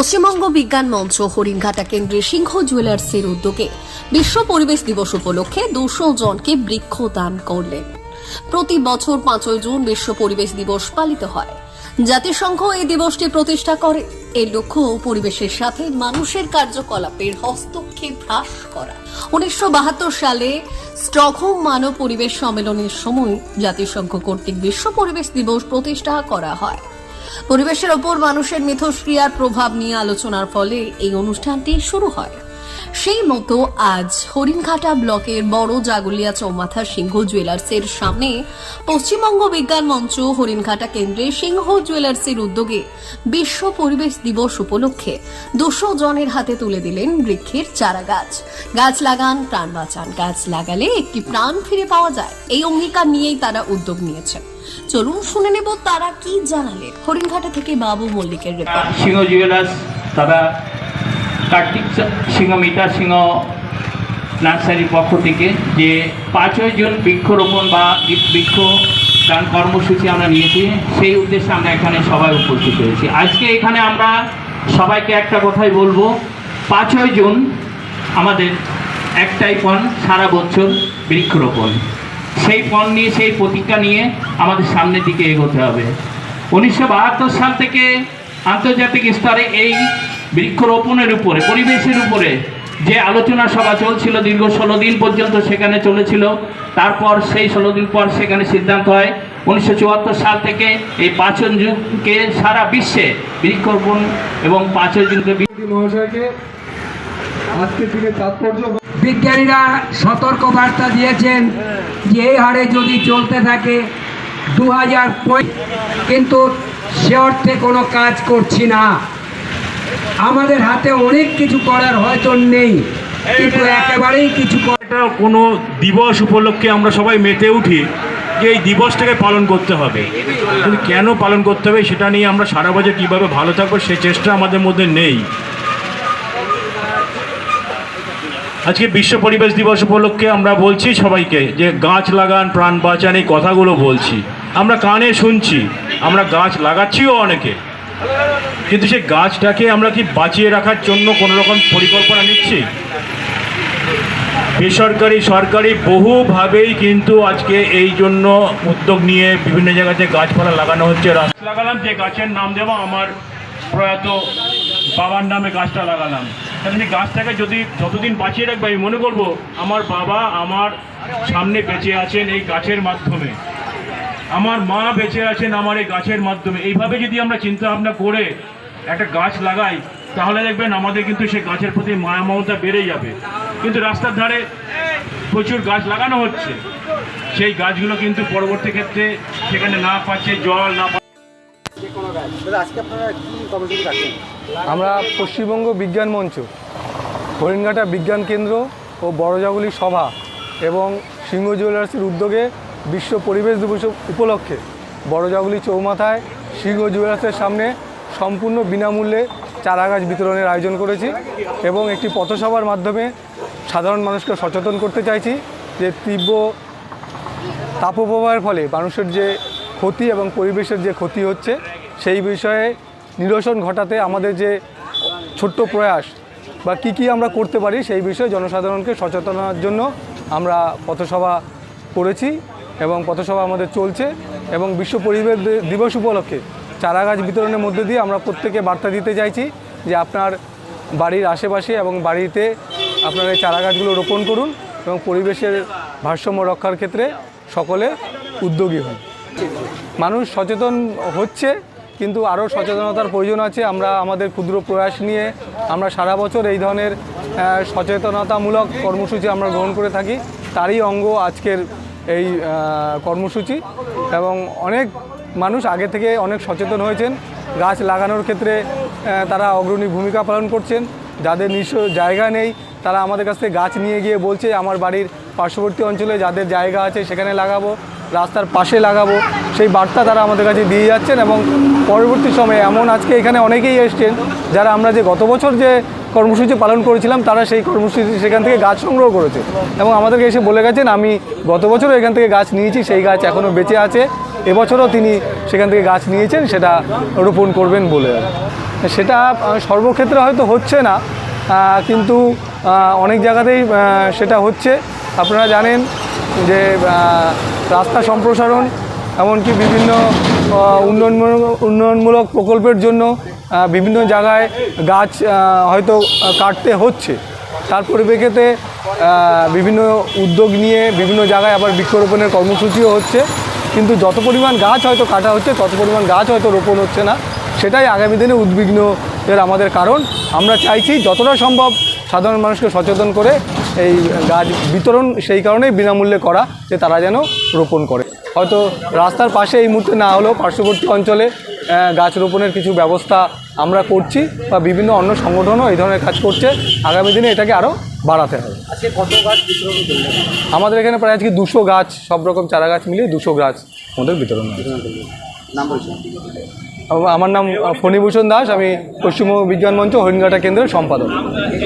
পশ্চিমবঙ্গ বিজ্ঞান মঞ্চ হরিণঘাটা কেন্দ্রে সিংহ জুয়েলার্সের উদ্যোগে বিশ্ব পরিবেশ দিবস উপলক্ষে দুশো জনকে বৃক্ষ দান করলেন। প্রতি বছর পাঁচই জুন বিশ্ব পরিবেশ দিবস পালিত হয়। জাতিসংঘ এই দিবসটি প্রতিষ্ঠা করে। এর লক্ষ্য পরিবেশের সাথে মানুষের কার্যকলাপের হস্তক্ষেপ হ্রাস করা। উনিশশো বাহাত্তর সালে স্টকহোম মানব পরিবেশ সম্মেলনের সময় জাতিসংঘ কর্তৃক বিশ্ব পরিবেশ দিবস প্রতিষ্ঠা করা হয়। পরিবেশের ওপর মানুষের মিথস্ক্রিয়ার প্রভাব নিয়ে আলোচনার ফলে এই অনুষ্ঠানটি শুরু হয়। সেই মতো আজ হরিণঘাটা ব্লকের বড় জাগুলিয়া চৌমাথা সিংহ জুয়েলার্সের সামনে পশ্চিমবঙ্গ বিজ্ঞান মঞ্চ হরিণঘাটা কেন্দ্রে সিংহ জুয়েলার্সের উদ্যোগে বিশ্ব পরিবেশ দিবস উপলক্ষে দুশো জনের হাতে তুলে দিলেন বৃক্ষের চারা গাছ গাছ লাগান, প্রাণ বাঁচান। গাছ লাগালে একটি প্রাণ ফিরে পাওয়া যায়। এই অঙ্গীকার নিয়েই তারা উদ্যোগ নিয়েছেন। চলুন শুনে নেব তারা কি জানালেন। হরিণঘাটা থেকে বাবু মল্লিকের রিপোর্ট সিংহ জুয়েলার্স, তারা কার্তিক সিংহ, মিতা সিংহ নার্সারির পক্ষ থেকে যে পাঁচই জুন বৃক্ষরোপণ বা বৃক্ষ দান কর্মসূচি আমরা নিয়েছি, সেই উদ্দেশ্যে আমরা এখানে সবাই উপস্থিত হয়েছি। আজকে এখানে আমরা সবাইকে একটা কথাই বলব, পাঁচই জুন আমাদের একটাই পণ, সারা বছর বৃক্ষরোপণ। সেই পণ নিয়ে, সেই প্রতিজ্ঞা নিয়ে আমাদের সামনের দিকে এগোতে হবে। উনিশশো বাহাত্তর সাল থেকে আন্তর্জাতিক স্তরে এই বৃক্ষরোপণের উপরে পরিবেশের উপরে যে আলোচনা সভা চলছিল দীর্ঘ ষোলো দিন পর্যন্ত সেখানে চলেছিল তারপর সেই ষোলো দিন পর সেখানে সিদ্ধান্ত হয়। উনিশশো চুয়াত্তর সাল থেকে এই পাঁচন যুগকে সারা বিশ্বে বৃক্ষরোপণ এবং পাঁচন যুগকে মহাশয়কে আজকের দিনে তাৎপর্য বিজ্ঞানীরা সতর্ক বার্তা দিয়েছেন যে এই হারে যদি চলতে থাকে দু হাজার কিন্তু সে অর্থে কোনো কাজ করছি না। আমাদের হাতে অনেক কিছু করার হয়তো নেই, কিন্তু একেবারেই কিছু করার একটা কোনো দিবস উপলক্ষে আমরা সবাই মেতে উঠি যে এই দিবসটাকে পালন করতে হবে। কেন পালন করতে হবে সেটা নিয়ে আমরা সারা বছর কীভাবে ভালো থাকব সে চেষ্টা আমাদের মধ্যে নেই। আজকে বিশ্ব পরিবেশ দিবস উপলক্ষে আমরা বলছি সবাইকে যে গাছ লাগান, প্রাণ বাঁচান, এই কথাগুলো বলছি। আমরা কানে শুনছি, আমরা গাছ লাগাচ্ছিও অনেকে। কিন্তু সেই গাছটাকে আমরা কি বাঁচিয়ে রাখার জন্য কোনো রকম পরিকল্পনা নিচ্ছি? বেসরকারি, সরকারি বহুভাবেই কিন্তু আজকে এই জন্য উদ্যোগ নিয়ে বিভিন্ন জায়গাতে গাছপালা লাগানো হচ্ছে। গাছ লাগালাম, যে গাছের নাম দেবো, আমার প্রয়াত বাবার নামে গাছটা লাগালাম। তাহলে গাছটাকে যদি যতদিন বাঁচিয়ে রাখবে, আমি মনে করব, আমার বাবা আমার সামনে বেঁচে আছেন এই গাছের মাধ্যমে। আমার মা বেঁচে আছেন আমার এই গাছের মাধ্যমে। এইভাবে যদি আমরা চিন্তা ভাবনা করে একটা গাছ লাগাই তাহলে দেখবেন আমাদের কিন্তু সেই গাছের প্রতি মায়া মমতা বেড়ে যাবে। কিন্তু রাস্তার ধারে প্রচুর গাছ লাগানো হচ্ছে। সেই গাছগুলো কিন্তু পরবর্তী ক্ষেত্রে সেখানে না পাচ্ছে জল না আমরা পশ্চিমবঙ্গ বিজ্ঞান মঞ্চ হরিণঘাটা বিজ্ঞান কেন্দ্র ও বড়জাগুলি সভা এবং সিংহ জুয়েলার্সের উদ্যোগে বিশ্ব পরিবেশ দিবস উপলক্ষে বড়জাগুলি চৌমাথায় সিংহ জুয়েলার্সের সামনে সম্পূর্ণ বিনামূল্যে চারাগাছ বিতরণের আয়োজন করেছি এবং একটি পথসভার মাধ্যমে সাধারণ মানুষকে সচেতন করতে চাইছি যে তীব্র তাপপ্রবাহের ফলে মানুষের যে ক্ষতি এবং পরিবেশের যে ক্ষতি হচ্ছে, সেই বিষয়ে নিরসন ঘটাতে আমাদের যে ছোট্ট প্রয়াস বা কি কি আমরা করতে পারি, সেই বিষয়ে জনসাধারণকে সচেতনার জন্য আমরা পথসভা করেছি। এবং পথসভা আমাদের চলছে এবং বিশ্ব পরিবেশ দিবস উপলক্ষে চারাগাছ বিতরণের মধ্যে দিয়ে আমরা প্রত্যেকে বার্তা দিতে চাইছি যে আপনার বাড়ির আশেপাশে এবং বাড়িতে আপনারা এই চারা গাছগুলো রোপণ করুন এবং পরিবেশের ভারসাম্য রক্ষার ক্ষেত্রে সকলে উদ্যোগী হন। মানুষ সচেতন হচ্ছে, কিন্তু আরও সচেতনতার প্রয়োজন আছে। আমরা আমাদের ক্ষুদ্র প্রয়াস নিয়ে আমরা সারা বছর এই ধরনের সচেতনতামূলক কর্মসূচি আমরা গ্রহণ করে থাকি। তারই অঙ্গ আজকের এই কর্মসূচি এবং অনেক মানুষ আগে থেকে অনেক সচেতন হয়েছেন। গাছ লাগানোর ক্ষেত্রে তারা অগ্রণী ভূমিকা পালন করছেন। যাদের নিজস্ব জায়গা নেই, তারা আমাদের কাছ থেকে গাছ নিয়ে গিয়ে বলছে, আমার বাড়ির পার্শ্ববর্তী অঞ্চলে যাদের জায়গা আছে, সেখানে লাগাবো, রাস্তার পাশে লাগাবো। সেই বার্তা তারা আমাদের কাছে দিয়ে যাচ্ছেন এবং পরবর্তী সময়ে এমন আজকে এখানে অনেকেই এসছেন, যারা আমরা যে গত বছর যে কর্মসূচি পালন করেছিলাম, তারা সেই কর্মসূচি সেখান থেকে গাছ সংগ্রহ করেছে। এবং আমাদেরকে এসে বলে গেছেন, আমি গত বছরও এখান থেকে গাছ নিয়েছি, সেই গাছ এখনও বেঁচে আছে। এবছরও তিনি সেখান থেকে গাছ নিয়েছেন, সেটা রোপণ করবেন বলে সেটা সর্বক্ষেত্রে হয়তো হচ্ছে না কিন্তু অনেক জায়গাতেই সেটা হচ্ছে। আপনারা জানেন যে রাস্তা সম্প্রসারণ, এমনকি বিভিন্ন উন্নয়নমূলক উন্নয়নমূলক প্রকল্পের জন্য বিভিন্ন জায়গায় গাছ হয়তো কাটতে হচ্ছে। তার পরিপ্রেক্ষিতে বিভিন্ন উদ্যোগ নিয়ে বিভিন্ন জায়গায় আবার বৃক্ষরোপণের কর্মসূচিও হচ্ছে। কিন্তু যত পরিমাণ গাছ হয়তো কাটা হচ্ছে, তত পরিমাণ গাছ হয়তো রোপণ হচ্ছে না। সেটাই আগামী দিনে উদ্বিগ্ন এর আমাদের কারণ। আমরা চাইছি যতটা সম্ভব সাধারণ মানুষকে সচেতন করে এই গাছ বিতরণ, সেই কারণেই বিনামূল্যে করা, যে তারা যেন রোপণ করে। হয়তো রাস্তার পাশে এই মুহূর্তে না হলেও পার্শ্ববর্তী অঞ্চলে গাছ রোপণের কিছু ব্যবস্থা আমরা করছি বা বিভিন্ন অন্য সংগঠনও এই ধরনের কাজ করছে। আগামী দিনে এটাকে আরও বাড়াতে হবে। আমাদের এখানে প্রায় আজকে দুশো গাছ সব রকম চারা গাছ মিলিয়ে দুশো গাছ আমাদের বিতরণ। আমার নাম ফণীভূষণ দাস আমি পশ্চিমবঙ্গ বিজ্ঞান মঞ্চ হরিণঘাটা কেন্দ্রের সম্পাদক।